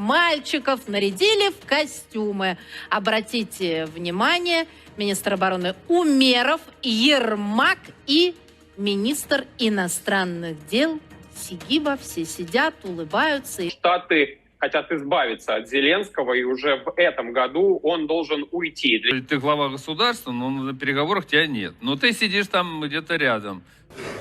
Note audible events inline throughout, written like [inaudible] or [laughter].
мальчиков нарядили в костюмы. Обратите внимание, министр обороны Умеров, Ермак и министр иностранных дел Сигиба. Все сидят, улыбаются. Штаты хотят избавиться от Зеленского, и уже в этом году он должен уйти. Ты глава государства, но на переговорах тебя нет. Но ты сидишь там где-то рядом.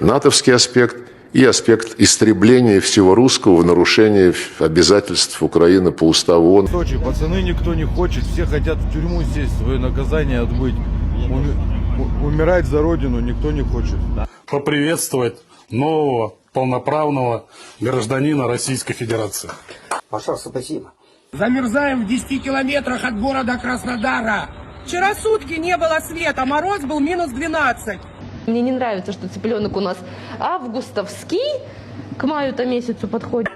натовский аспект и аспект истребления всего русского в нарушение обязательств Украины по уставу ООН. Сочи, пацаны никто не хочет, все хотят в тюрьму сесть, свое наказание отбыть. Уми- умирать за родину никто не хочет. поприветствовать нового полноправного гражданина Российской Федерации. Пожалуйста, спасибо. Замерзаем в 10 километрах от города Краснодара. Вчера сутки не было света, мороз был минус 12. Мне не нравится, что цыпленок у нас августовский, к маю-то месяцу подходит.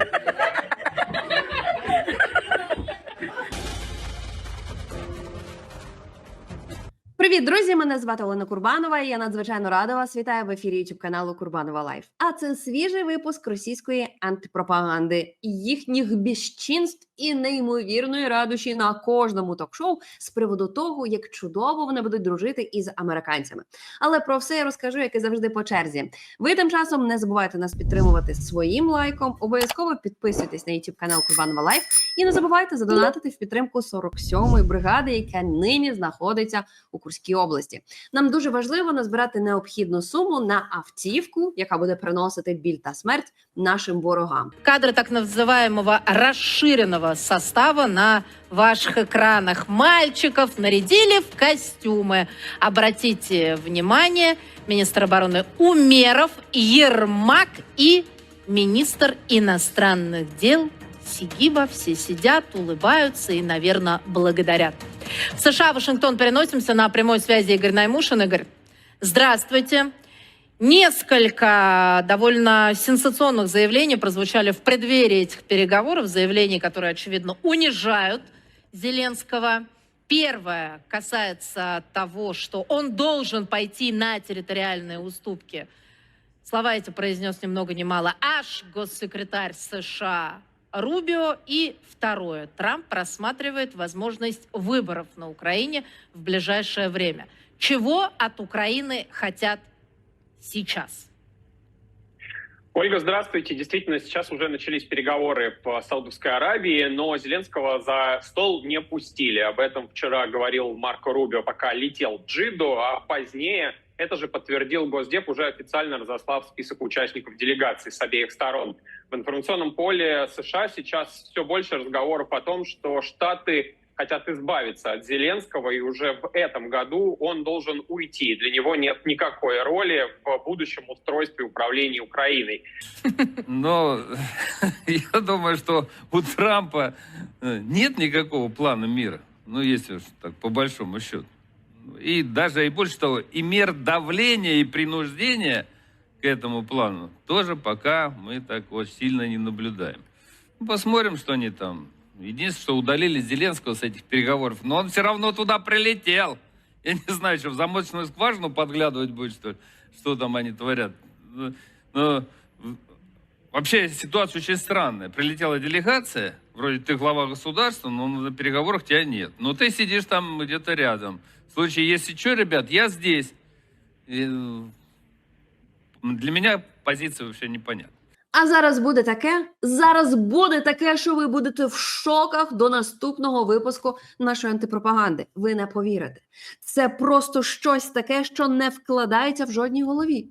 Привіт, друзі! Мене звати Олена Курбанова. і Я надзвичайно рада вас вітаю в ефірі youtube каналу Курбанова Лайф. А це свіжий випуск російської антипропаганди, їхніх безчинств і неймовірної радощі на кожному ток-шоу з приводу того, як чудово вони будуть дружити із американцями. Але про все я розкажу, як і завжди по черзі. Ви тим часом не забувайте нас підтримувати своїм лайком. Обов'язково підписуйтесь на youtube канал Курбанова Лайф і не забувайте задонатити в підтримку 47-ї бригади, яка нині знаходиться у Курській області. Нам дуже важливо назбирати необхідну суму на автівку, яка буде приносити біль та смерть нашим ворогам. Кадры так называемого расширенного состава на ваших экранах. Мальчиков нарядили в костюмы. Обратите внимание, министр обороны Умеров, Ермак и министр иностранных дел Сигиба. Все сидят, улыбаются и, наверное, благодарят. В США, Вашингтон, переносимся на прямой связи Игорь Наймушин. Игорь, здравствуйте. Несколько довольно сенсационных заявлений прозвучали в преддверии этих переговоров, заявлений, которые, очевидно, унижают Зеленского. Первое касается того, что он должен пойти на территориальные уступки. Слова эти произнес ни много ни мало аж госсекретарь США Рубио. И второе. Трамп просматривает возможность выборов на Украине в ближайшее время. Чего от Украины хотят сейчас? Ольга, здравствуйте. Действительно, сейчас уже начались переговоры по Саудовской Аравии, но Зеленского за стол не пустили. Об этом вчера говорил Марко Рубио, пока летел Джиду, а позднее это же подтвердил Госдеп, уже официально разослав список участников делегации с обеих сторон. В информационном поле США сейчас все больше разговоров о том, что Штаты хотят избавиться от Зеленского, и уже в этом году он должен уйти. Для него нет никакой роли в будущем устройстве управления Украиной. Но [laughs] я думаю, что у Трампа э, нет никакого плана мира. Ну, если уж так, по большому счету. И даже, и больше того, и мер давления и принуждения к этому плану тоже пока мы так вот сильно не наблюдаем. Ну, Посмотрим, что они там. Единственное, что удалили Зеленского с этих переговоров, но он все равно туда прилетел. Я не знаю, что в замочную скважину подглядывать будет, что что там они творят. Ну, Но вообще ситуация очень странная. Прилетела делегация, вроде ты глава государства, но на переговорах тебя нет. Но ты сидишь там где-то рядом. В случае, если что, ребят, я здесь. И, для меня позиция вообще непонятна. А зараз буде таке. Зараз буде таке, що ви будете в шоках до наступного випуску нашої антипропаганди. Ви не повірите. Це просто щось таке, що не вкладається в жодній голові.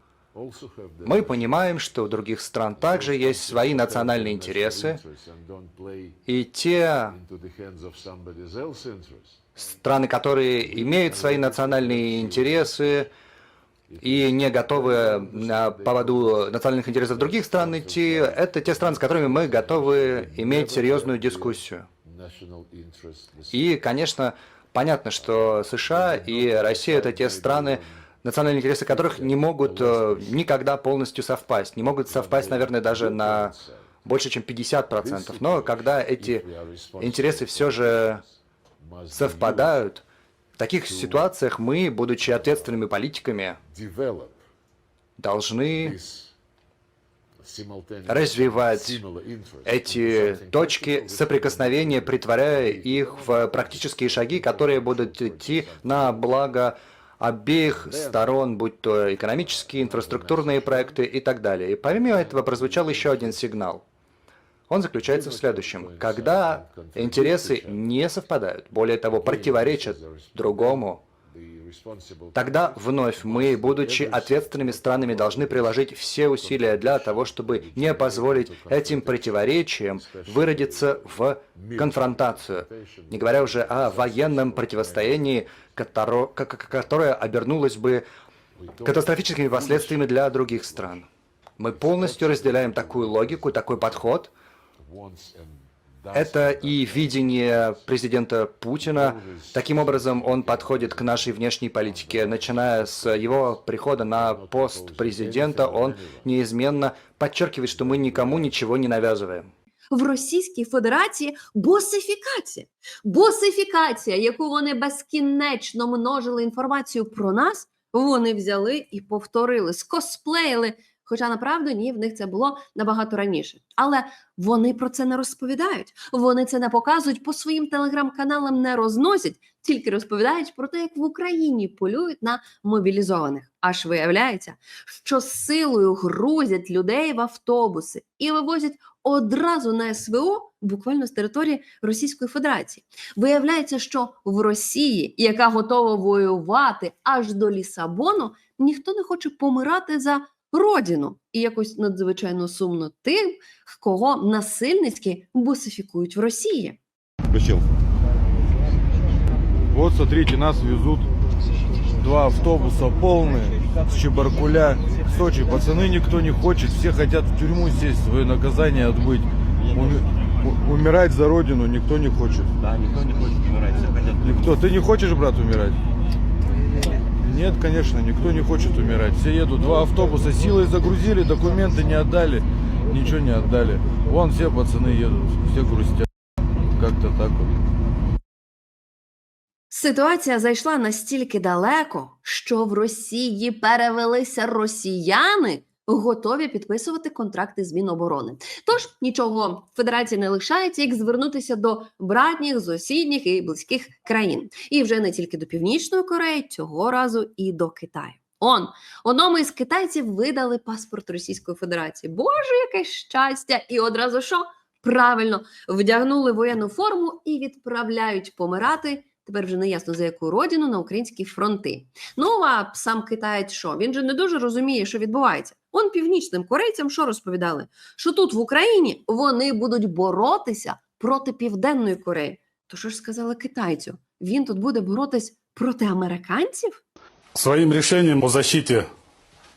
Мы понимаем, что у других стран также есть свои национальные интересы, и те страны, которые имеют свои национальные интересы и не готовы на поводу национальных интересов других стран идти, это те страны, с которыми мы готовы иметь серьезную дискуссию. И, конечно, понятно, что США и Россия это те страны, национальные интересы которых не могут э, никогда полностью совпасть. Не могут совпасть, наверное, даже на больше, чем 50%. Но когда эти интересы все же совпадают, в таких ситуациях мы, будучи ответственными политиками, должны развивать эти точки соприкосновения, притворяя их в практические шаги, которые будут идти на благо обеих сторон, будь то экономические, инфраструктурные проекты и так далее. И помимо этого прозвучал еще один сигнал. Он заключается в следующем. Когда интересы не совпадают, более того, противоречат другому, Тогда вновь мы, будучи ответственными странами, должны приложить все усилия для того, чтобы не позволить этим противоречиям выродиться в конфронтацию, не говоря уже о военном противостоянии, которо- ко- ко- которое обернулось бы катастрофическими последствиями для других стран. Мы полностью разделяем такую логику, такой подход. Это и видение президента Путина. Таким образом, он подходит к нашей внешней политике. Начиная с его прихода на пост президента, он неизменно подчеркивает, что мы никому ничего не навязываем. В Російській Федерації босифікація. Босифікація, яку вони безкінечно множили інформацію про нас, вони взяли і повторили, скосплеїли. Хоча направду ні, в них це було набагато раніше. Але вони про це не розповідають. Вони це не показують по своїм телеграм-каналам, не розносять, тільки розповідають про те, як в Україні полюють на мобілізованих. Аж виявляється, що силою грузять людей в автобуси і вивозять одразу на СВО, буквально з території Російської Федерації. Виявляється, що в Росії, яка готова воювати аж до Лісабону, ніхто не хоче помирати за родину. І якось надзвичайно сумно тим, кого насильницьки бусифікують в Росії. Включил. Вот, смотрите, нас везут. Два автобуса полные, с Чебаркуля, в Сочи. Пацаны никто не хочет, все хотят в тюрьму сесть, свое наказание отбыть. Уми- у- умирать за родину никто не хочет. Да, никто не хочет умирать, все хотят. Никто. Ты не хочешь, брат, умирать? Нет, конечно, никто не хочет умирать. Все едут. Два автобуса силой загрузили, документы не отдали, ничего не отдали. Вон все пацаны едут, все грустят. Как-то так вот. Ситуація зайшла настільки далеко, що в Росії перевелися росіяни, Готові підписувати контракти з Міноборони. Тож нічого федерації не лишається, як звернутися до братніх, сусідніх і близьких країн. І вже не тільки до Північної Кореї, цього разу і до Китаю. Он одному із китайців видали паспорт Російської Федерації. Боже, яке щастя! І одразу що? Правильно, вдягнули воєнну форму і відправляють помирати. Тепер вже не ясно за яку родину на українські фронти. Ну а сам китаєць що? Він же не дуже розуміє, що відбувається. Он північним корейцям що розповідали? Що тут в Україні вони будуть боротися проти Південної Кореї. То що ж сказали китайцю? Він тут буде боротись проти американців? Своим решением о защите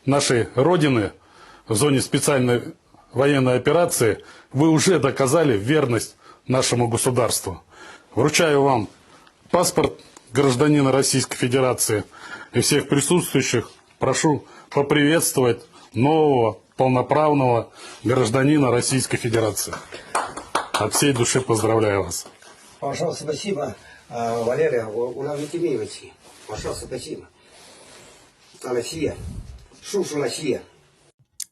нашей Родины в зоне специальной военной операции вы уже доказали верность нашему государству. Вручаю вам паспорт гражданина Российской Федерации и всех присутствующих прошу поприветствовать нового полноправного гражданина Российской Федерации. От всей души поздравляю вас. Большое спасибо, а, Валерия Улавитимирович. Большое спасибо. А Россия, шушу Россия.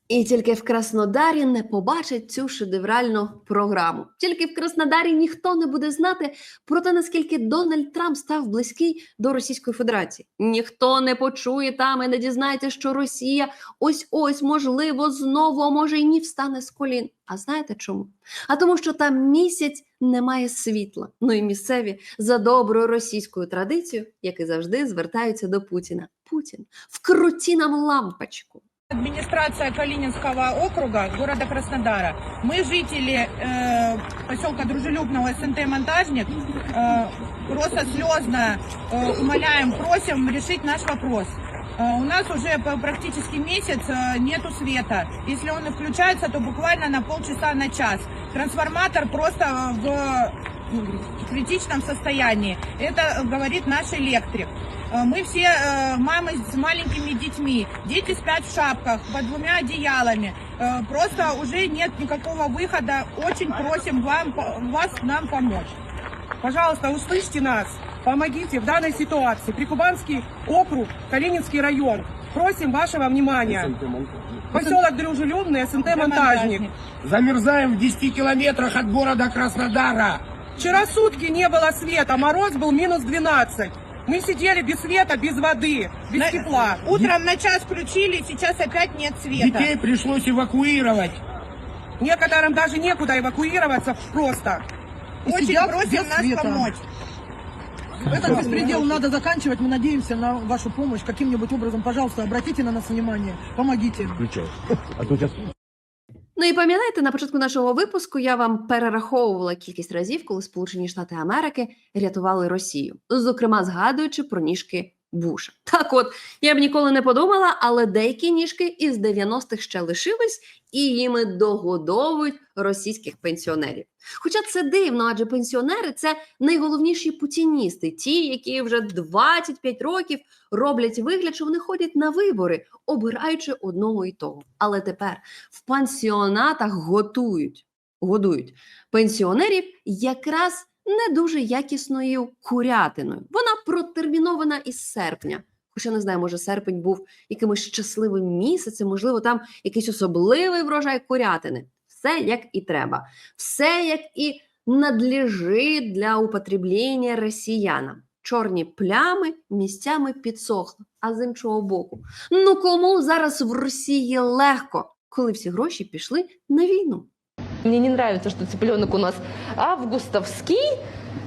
І тільки в Краснодарі не побачать цю шедевральну програму. Тільки в Краснодарі ніхто не буде знати про те, наскільки Дональд Трамп став близький до Російської Федерації. Ніхто не почує там і не дізнається, що Росія ось ось можливо знову, може й ні встане з колін. А знаєте чому? А тому, що там місяць немає світла. Ну і місцеві за доброю російською традицією, як і завжди, звертаються до Путіна. Путін, вкруті нам лампочку. Администрация Калининского округа города Краснодара. Мы, жители э, поселка Дружелюбного СНТ «Монтажник», э, просто слезно э, умоляем, просим решить наш вопрос. Э, у нас уже практически месяц э, нету света. Если он и включается, то буквально на полчаса на час. Трансформатор просто в ну, критичном состоянии. Это говорит наш электрик. Э, Мы все э, мамы с маленькими детьми. Дети спят в шапках под двумя одеялами. Э, Просто уже нет никакого выхода. Очень просим вам, по- вас нам помочь. Пожалуйста, услышьте нас. Помогите в данной ситуации. Прикубанский округ, Калининский район. Просим вашего внимания. Поселок Дружелюбный, СНТ «Монтажник». Замерзаем в 10 километрах от города Краснодара. Вчера сутки не было света, мороз был минус 12. Мы сидели без света, без воды, без тепла. Утром на час включили, сейчас опять нет света. Детей пришлось эвакуировать. Некоторым даже некуда эвакуироваться просто. Очень просим нас помочь. Этот беспредел надо заканчивать. Мы надеемся на вашу помощь. Каким-нибудь образом, пожалуйста, обратите на нас внимание. Помогите. Ну і пам'ятаєте, на початку нашого випуску я вам перераховувала кількість разів, коли Сполучені Штати Америки рятували Росію, зокрема згадуючи про ніжки Буша. Так от я б ніколи не подумала, але деякі ніжки із 90-х ще лишились і їми догодовують російських пенсіонерів. Хоча це дивно, адже пенсіонери це найголовніші путіністи, ті, які вже 25 років роблять вигляд, що вони ходять на вибори, обираючи одного і того. Але тепер в пансіонатах готують, годують пенсіонерів якраз не дуже якісною курятиною. Вона протермінована із серпня. Хоча не знаю, може серпень був якимось щасливим місяцем, можливо, там якийсь особливий врожай курятини. Все як і треба, все як і надлежить для употреблення росіянам. Чорні плями місцями підсохли. А з іншого боку, ну кому зараз в Росії легко, коли всі гроші пішли на війну? Мне не нравится, что цыпленок у нас августовский.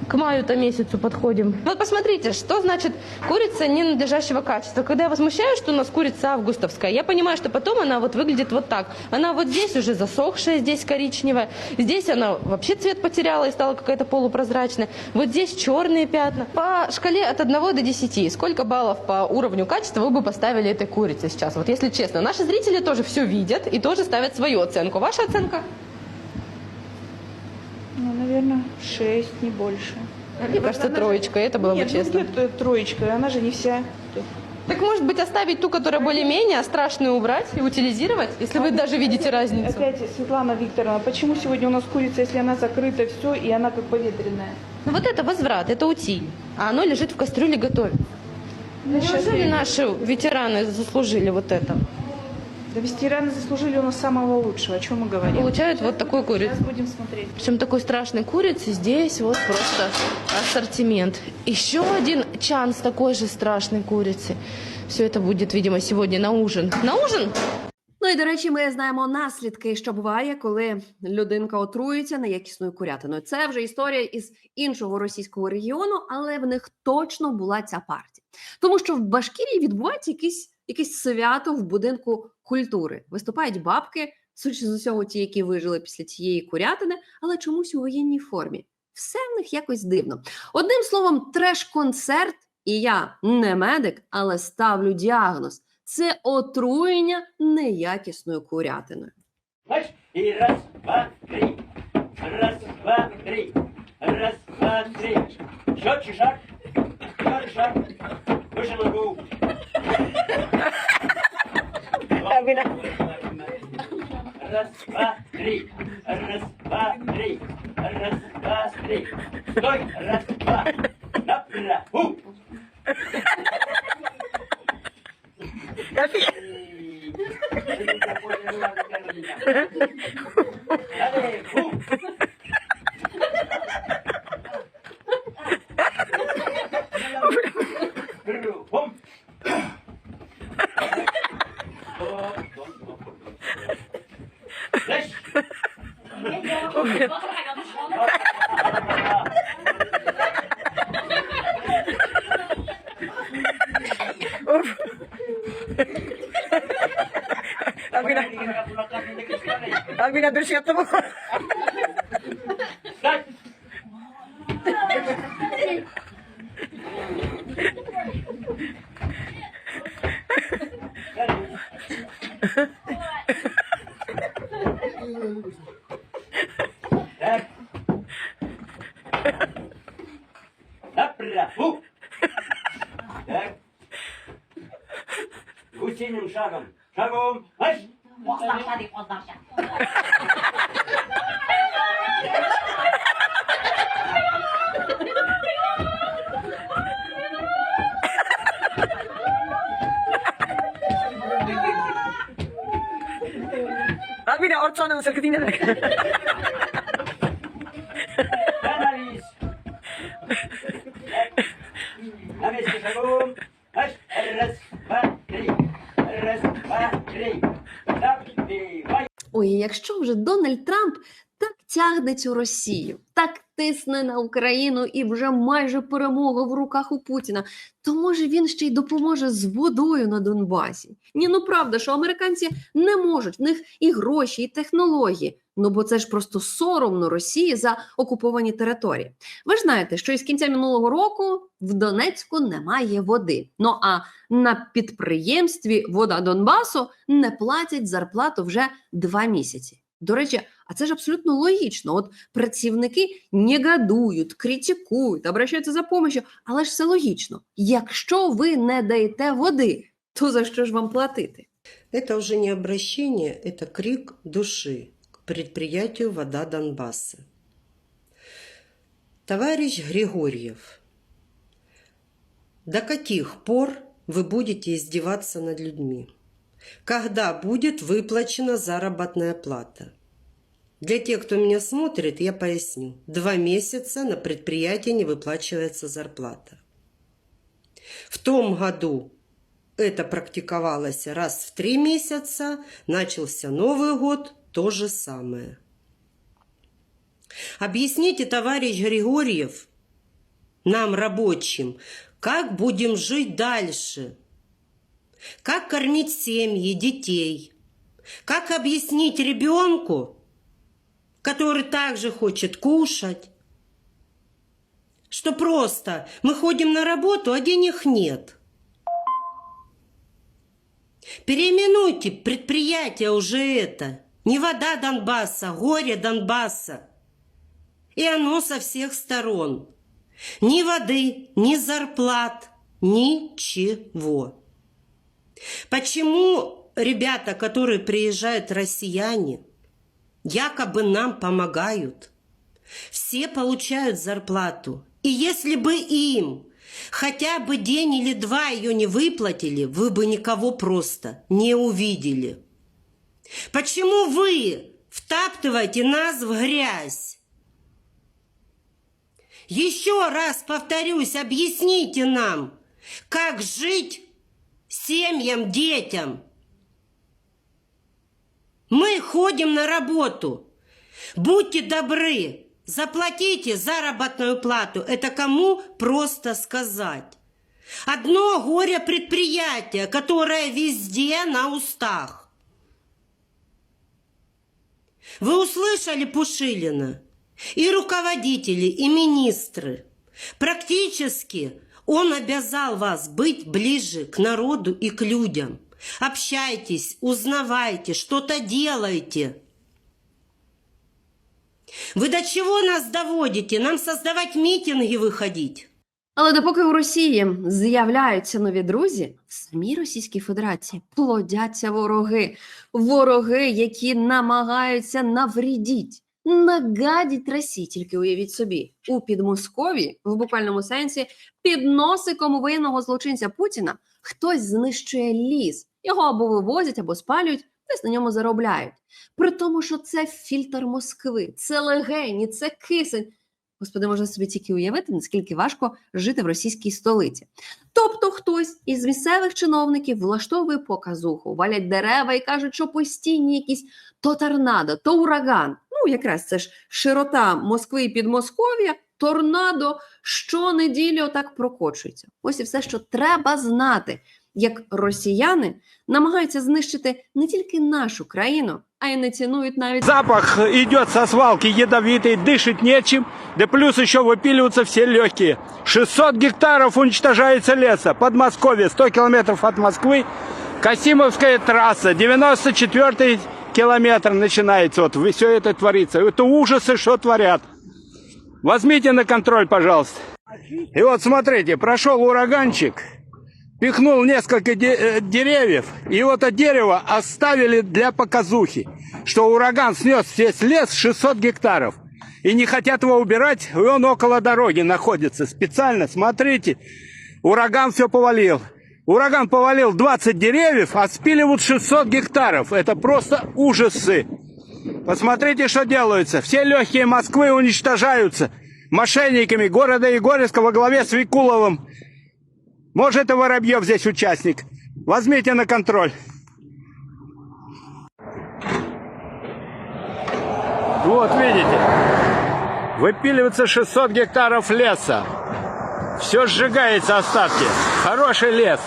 К маю-то месяцу подходим. Вот посмотрите, что значит курица ненадлежащего качества. Когда я возмущаюсь, что у нас курица августовская, я понимаю, что потом она вот выглядит вот так. Она вот здесь уже засохшая, здесь коричневая. Здесь она вообще цвет потеряла и стала какая-то полупрозрачная. Вот здесь черные пятна. По шкале от 1 до 10, сколько баллов по уровню качества вы бы поставили этой курице сейчас? Вот если честно, наши зрители тоже все видят и тоже ставят свою оценку. Ваша оценка? Ну, наверное, 6, не больше. Мне кажется, троечка, это было бы честно. троечка? Она же не вся. Так может быть оставить ту, которая более-менее, а страшную убрать и утилизировать, если вы даже видите разницу? Опять, Светлана Викторовна, почему сегодня у нас курица, если она закрыта все и она как поветренная? Ну вот это возврат, это утиль, а оно лежит в кастрюле готовит. Ну, Неужели наши ветераны заслужили вот это? Да ветераны заслужили у нас самого лучшего, о чем мы говорим. Получают вот такую курицу. Сейчас будем смотреть. Причем такой страшной курицы здесь вот просто ассортимент. Еще один чан с такой же страшной курицей. Все это будет, видимо, сегодня на ужин. На ужин? Ну і до речі, ми знаємо наслідки, що буває, коли людинка отруїться неякісною курятиною. Це вже історія із іншого російського регіону, але в них точно була ця партія. Тому що в Башкірії відбувається якийсь, якесь свято в будинку культури. Виступають бабки, судячи з усього, ті, які вижили після цієї курятини, але чомусь у воєнній формі. Все в них якось дивно. Одним словом, треш-концерт, і я не медик, але ставлю діагноз. Це отруєння неякісною курятиною. И раз, два, три. Раз, два, три. Раз, два, три. Четче шаг. Четвертый шаг. Выше ногу. Sabi na. Aras pa, tri. Aras pa, tri. Aras pa, tri. Toy, aras pa. Napila, hu. Kasi... Так. Направо. Так. Гусиным шагом. Шагом. Марш. Становись. Три. Забивай. Ой, якщо вже Дональд Трамп так тягне цю Росію, так тисне на Україну і вже майже перемога в руках у Путіна, то може він ще й допоможе з водою на Донбасі. Ні, ну правда, що американці не можуть, в них і гроші, і технології. Ну бо це ж просто соромно Росії за окуповані території. Ви ж знаєте, що із кінця минулого року в Донецьку немає води. Ну а на підприємстві Вода Донбасу не платять зарплату вже два місяці. До речі, а це ж абсолютно логічно. От працівники негодують, критикують, обращаються за допомогою, але ж все логічно. Якщо ви не даєте води, то за що ж вам платити? Это уже не обращение, это крик души к предприятию «Вода Донбасса». Товарищ Григорьев, до каких пор вы будете издеваться над людьми? Когда будет выплачена заработная плата? Для тех, кто меня смотрит, я поясню. Два месяца на предприятии не выплачивается зарплата. В том году это практиковалось раз в три месяца, начался Новый год, то же самое. Объясните, товарищ Григорьев, нам, рабочим, как будем жить дальше? Как кормить семьи, детей? Как объяснить ребенку, который также хочет кушать, что просто мы ходим на работу, а денег нет? Переименуйте предприятие уже это. Не вода Донбасса, горе Донбасса. И оно со всех сторон. Ни воды, ни зарплат, ничего. Почему ребята, которые приезжают, россияне, якобы нам помогают? Все получают зарплату. И если бы им хотя бы день или два ее не выплатили, вы бы никого просто не увидели. Почему вы втаптываете нас в грязь? Еще раз повторюсь, объясните нам, как жить семьям, детям. Мы ходим на работу. Будьте добры, заплатите заработную плату. Это кому просто сказать. Одно горе предприятие, которое везде на устах. Вы услышали Пушилина? И руководители, и министры. Практически он обязал вас быть ближе к народу и к людям. Общайтесь, узнавайте, что-то делайте. Вы до чего нас доводите? Нам создавать митинги выходить? Але допоки у Росії з'являються нові друзі, в самій Російській Федерації плодяться вороги, вороги, які намагаються навредіть, нагадіть Росії. Тільки уявіть собі, у Підмосков'ї, в буквальному сенсі, під носиком воєнного злочинця Путіна хтось знищує ліс. Його або вивозять, або спалюють, десь на ньому заробляють. При тому, що це фільтр Москви, це легені, це кисень. Господи, можна собі тільки уявити, наскільки важко жити в російській столиці. Тобто, хтось із місцевих чиновників влаштовує показуху, валять дерева і кажуть, що постійні якісь то торнадо, то ураган. Ну, якраз це ж широта Москви і Підмосков'я, торнадо щонеділі отак прокочується. Ось і все, що треба знати, як росіяни намагаються знищити не тільки нашу країну, а й не цінують навіть Запах идет со свалки ядовитый, дышать нечем, да плюс еще выпиливаются все легкие. 600 гектаров уничтожается леса. Подмосковье, 100 километров от Москвы. Касимовская трасса, 94 километр начинается. Вот все это творится. Это ужасы, что творят. Возьмите на контроль, пожалуйста. И вот смотрите, прошел ураганчик, пихнул несколько де- э, деревьев, и вот это дерево оставили для показухи, что ураган снес весь лес 600 гектаров. И не хотят его убирать, и он около дороги находится. Специально, смотрите, ураган все повалил. Ураган повалил 20 деревьев, а спиливают 600 гектаров. Это просто ужасы. Посмотрите, что делается. Все легкие Москвы уничтожаются мошенниками города Егорьевска во главе с Викуловым. Может, и Воробьев здесь участник. Возьмите на контроль. Вот, видите, выпиливается 600 гектаров леса. Все сжигается остатки. Хороший лес.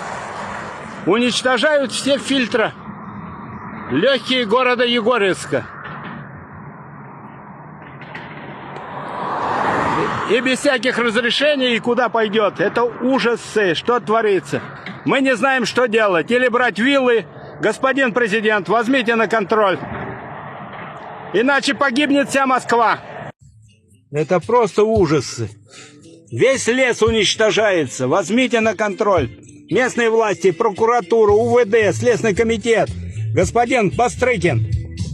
Уничтожают все фильтры. Легкие города Егорьевска. И без всяких разрешений, и куда пойдет. Это ужасы, что творится. Мы не знаем, что делать. Или брать виллы. Господин президент, возьмите на контроль. Иначе погибнет вся Москва. Это просто ужасы. Весь лес уничтожается. Возьмите на контроль. Местные власти, прокуратура, УВД, Следственный комитет. Господин Бастрыкин,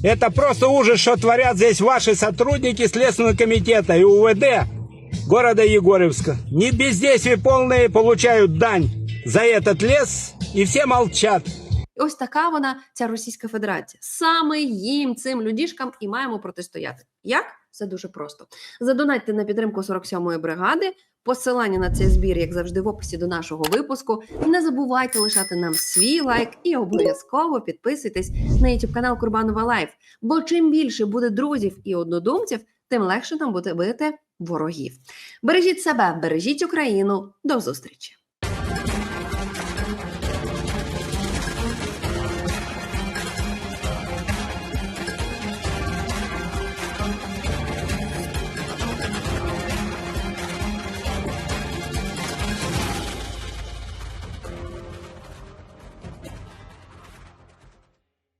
это просто ужас, что творят здесь ваши сотрудники Следственного комитета и УВД города Егорьевска. Не бездействие полные получают дань за этот лес, і всі молчат. Ось така вона, ця Російська Федерація. Саме їм, цим людішкам, і маємо протистояти. Як? Все дуже просто. Задонатьте на підтримку 47-ї бригади. Посилання на цей збір, як завжди, в описі до нашого випуску. Не забувайте лишати нам свій лайк і обов'язково підписуйтесь на YouTube канал Курбанова Лайф. Бо чим більше буде друзів і однодумців, тим легше нам буде бити ворогів. Бережіть себе, бережіть Україну. До зустрічі!